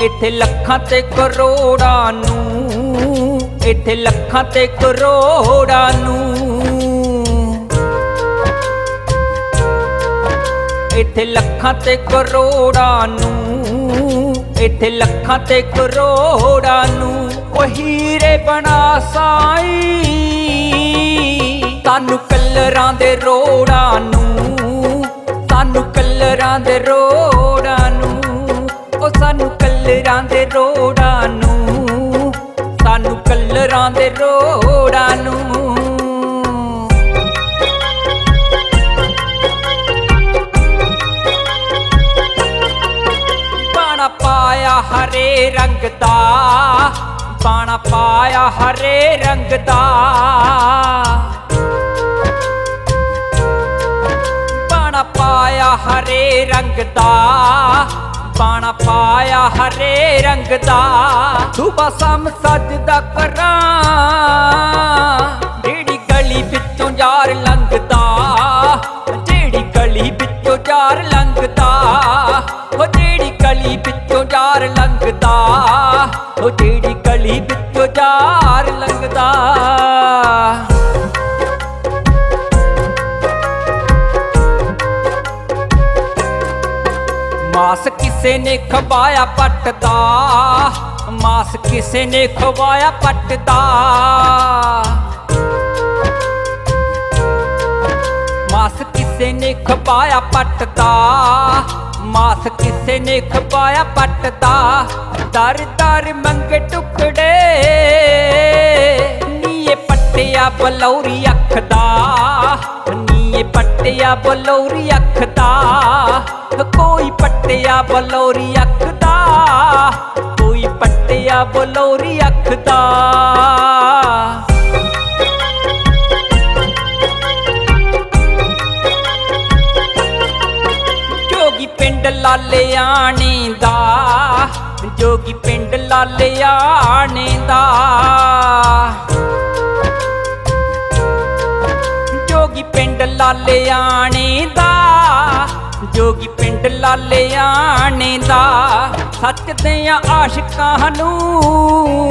ਇੱਥੇ ਲੱਖਾਂ ਤੇ ਕਰੋੜਾਂ ਨੂੰ, ਇੱਥੇ ਲੱਖਾਂ ਤੇ ਕਰੋੜਾਂ ਨੂੰ। ਇੱਥੇ ਲੱਖਾਂ ਤੇ ਕਰੋੜਾਂ ਨੂੰ, ਇੱਥੇ ਲੱਖਾਂ ਤੇ ਕਰੋੜਾਂ ਨੂੰ। ਉਹ ਹੀਰੇ ਬਣਾ ਸਾਈ, ਸਾਨੂੰ ਕਲਰਾਂ ਦੇ ਰੋੜਾਂ ਨੂੰ, ਸਾਨੂੰ ਕਲਰਾਂ ਦੇ ਰੋੜਾਂ ਕਲਰਾਂ ਦੇ ਰੋੜਾਂ ਨੂੰ, ਸਾਨੂੰ ਕਲਰਾਂ ਦੇ ਰੋੜਾਂ ਨੂੰ। ਬਾਣਾ ਪਾਇਆ ਹਰੇ ਰੰਗ ਦਾ, ਬਾਣਾ ਪਾਇਆ ਹਰੇ ਰੰਗ ਦਾ। ਬਾਣਾ ਪਾਇਆ ਹਰੇ ਰੰਗ ਦਾ ਹਰੇ ਰੰਗ ਦਾ ਸੁਬਾ ਸ਼ਾਮ ਸਜਦਾ ਕਰਾਂ। ਜਿਹੜੀ ਗਲੀ ਵਿੱਚੋਂ ਯਾਰ ਲੰਘਦਾ, ਜਿਹੜੀ ਗਲੀ ਵਿੱਚੋਂ ਯਾਰ ਲੰਘਦਾ, ਉਹ ਜਿਹੜੀ ਗਲੀ ਵਿੱਚੋਂ ਯਾਰ ਲੰਘਦਾ, ਉਹ ਜਿਹੜੀ ਗਲੀ ਵਿੱਚੋਂ ਯਾਰ ਲੰਘਦਾ। ਮਾਸ ਕਿਸੇ ਨੇ ਖਵਾਇਆ ਪੱਟ ਦਾ ਮਾਸ ਕਿਸੇ ਨੇ ਖਵਾਇਆ ਪੱਟ ਦਾ ਮਾਸ ਕਿਸੇ ਨੇ ਖਵਾਇਆ ਪੱਟ ਦਾ ਮਾਸ ਕਿਸੇ ਨੇ ਖਵਾਇਆ ਪੱਟ ਦਾ ਦਰ ਦਰ ਮੰਗੇ ਟੁਕੜੇ, ਨੀਏ ਪੱਟਿਆ ਬਲੌਰੀ ਅੱਖ ਦਾ ਨੀਏ ਪੱਟਿਆ ਬਲੌਰੀ ਅੱਖ ਦਾ, ਕੋਈ ਪੱਟਿਆ ਬਲੌਰੀ ਅੱਖ ਦਾ, ਕੋਈ ਪੱਟਿਆ ਬਲੌਰੀ ਅੱਖ ਦਾ। ਜੋਗੀ ਪਿੰਡ ਲਾਲਿਆਣੇ ਦਾ, ਜੋਗੀ ਪਿੰਡ ਲਾਲਿਆਣੇ ਦਾ। ਲਾਲਿਆਣੇ ਦਾ ਜੋਗੀ ਪਿੰਡ ਲਾਲਿਆਣੇ ਦਾ। ਸੱਚ ਦਿਆਂ ਆਸ਼ਿਕਾਂ ਨੂੰ